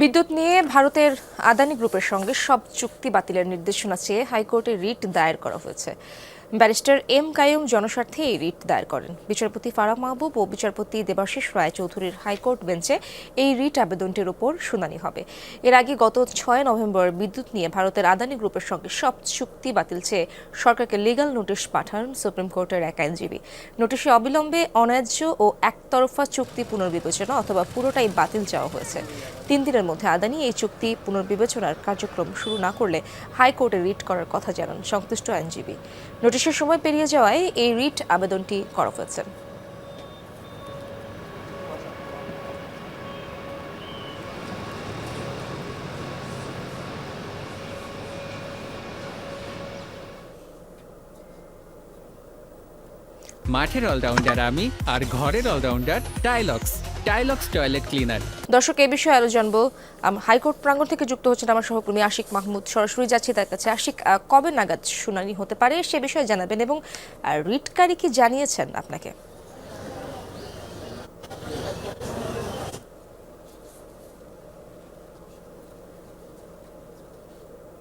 বিদ্যুৎ নিয়ে ভারতের আদানি গ্রুপের সঙ্গে সব চুক্তি বাতিলের নির্দেশনা চেয়ে হাইকোর্টে রিট দায়ের করা হয়েছে। ব্যারিস্টার এম কায়ুম জনস্বার্থে এই রিট দায়ের করেন। বিচারপতি ফারাহ মাহবুব ও বিচারপতি দেবাশিস রায় চৌধুরীর হাইকোর্ট বেঞ্চে এই রিট আবেদনটির উপর শুনানি হবে। এর আগে গত ছয় নভেম্বর বিদ্যুৎ নিয়ে ভারতের আদানি গ্রুপের সঙ্গে সব চুক্তি বাতিল চেয়ে সরকারকে লিগাল নোটিশ পাঠান সুপ্রিম কোর্টের এক আইনজীবী। নোটিশে অবিলম্বে অন্যায্য ও একতরফা চুক্তি পুনর্বিবেচনা অথবা পুরোটাই বাতিল চাওয়া হয়েছে। তিন দিনের মধ্যে আদানি এই চুক্তি পুনর্বিবেচনার কার্যক্রম শুরু না করলে হাইকোর্টে রিট করার কথা জানান সংশ্লিষ্ট আইনজীবী। নোটিশের সময় পেরিয়ে যাওয়ায় এই রিট আবেদনটি করা হয়েছে। মাঠের অলরাউন্ডার আমি আর ঘরের allrounder Tylox Tylox toilet cleaner. দর্শক এই বিষয়ে আরও জানব। হাইকোর্ট প্রাঙ্গণ থেকে যুক্ত হচ্ছেন আমার সহকর্মী আশিক মাহমুদ। সরাসরি যাচ্ছি তার কাছে। আশিক কবে নাগাদ শুনানি হতে পারে সে বিষয়ে জানাবেন এবং রিটকারী কি জানিয়েছেন আপনাকে?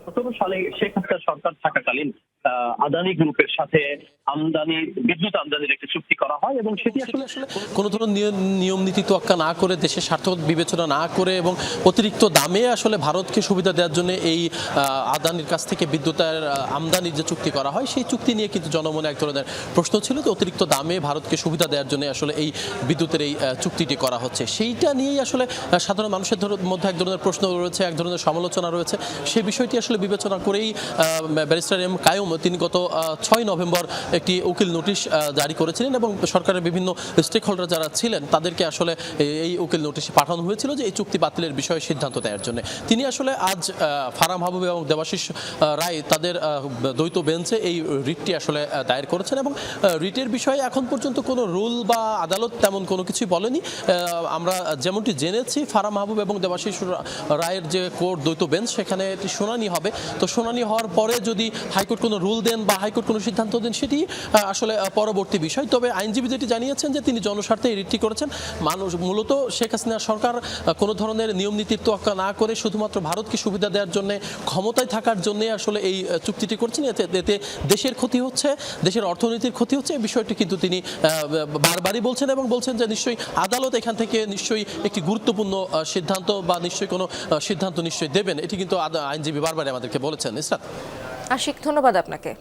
সতেরো সালে শেখ হাসিনা সরকার থাকাকালীন আদানি গ্রুপের সাথে আমদানি, বিদ্যুৎ আমদানির একটি চুক্তি করা হয় এবং সেটি আসলে কোনো ধরনের নিয়ম- নীতি তোয়াক্কা না করে, দেশের স্বার্থ বিবেচনা না করে এবং অতিরিক্ত দামে আসলে ভারতকে সুবিধা দেওয়ার জন্য এই আদানির কাছ থেকে বিদ্যুতের আমদানির যে চুক্তি করা হয়, সেই চুক্তি নিয়ে কিন্তু জনমনে এক ধরনের প্রশ্ন ছিল যে অতিরিক্ত দামে ভারতকে সুবিধা দেওয়ার জন্য আসলে এই বিদ্যুতের এই চুক্তিটি করা হচ্ছে। সেইটা নিয়েই আসলে সাধারণ মানুষের মধ্যে এক ধরনের প্রশ্ন রয়েছে, এক ধরনের সমালোচনা রয়েছে। সেই বিষয়টি আসলে বিবেচনা করেই ব্যারিস্টার এম কায়ুম তিনি গত ছয় নভেম্বর একটি উকিল নোটিশ জারি করেছিলেন এবং সরকারের বিভিন্ন স্টেক হোল্ডার যারা ছিলেন তাদেরকে আসলে এই- উকিল নোটিশ পাঠানো হয়েছিল যে এই চুক্তি বাতিলের বিষয়ে সিদ্ধান্ত দেওয়ার জন্য। তিনি আসলে আজ ফারাম হাবুব এবং দেবাশিস রায় তাদের দ্বৈত বেঞ্চে এই রিটটি আসলে দায়ের করেছেন এবং রিটের বিষয়ে এখন পর্যন্ত কোনো রুল বা আদালত তেমন কোনো কিছুই বলেনি। আমরা যেমনটি জেনেছি, ফারাম মাহবুব এবং দেবাশিস রায়ের যে কোর্ট দ্বৈত বেঞ্চ, সেখানে একটি শুনানি হবে। তো শুনানি হওয়ার পরে যদি হাইকোর্ট কোনো রুল দেন বা হাইকোর্ট কোনো সিদ্ধান্ত দেন সেটি আসলে পরবর্তী বিষয়। তবে আইনজীবী যেটি জানিয়েছেন যে তিনি জনস্বার্থে রিটটি করেছেন, মানুষ, মূলত শেখ হাসিনা সরকার কোনো ধরনের নিয়ম নীতির তোয়াক্কা না করে শুধুমাত্র ভারতকে সুবিধা দেওয়ার জন্য, ক্ষমতায় থাকার জন্য আসলে এই চুক্তিটি করছেন। এতে এতে দেশের ক্ষতি হচ্ছে, দেশের অর্থনীতির ক্ষতি হচ্ছে, এই বিষয়টি কিন্তু তিনি বারবারই বলছেন এবং বলছেন যে নিশ্চয়ই আদালত এখান থেকে নিশ্চয়ই একটি গুরুত্বপূর্ণ সিদ্ধান্ত বা নিশ্চয়ই কোনো সিদ্ধান্ত নিশ্চয়ই দেবেন। এটি কিন্তু আইনজীবী বারবারই আমাদেরকে বলেছেন। ইসরাত? আশিক ধন্যবাদ আপনাকে।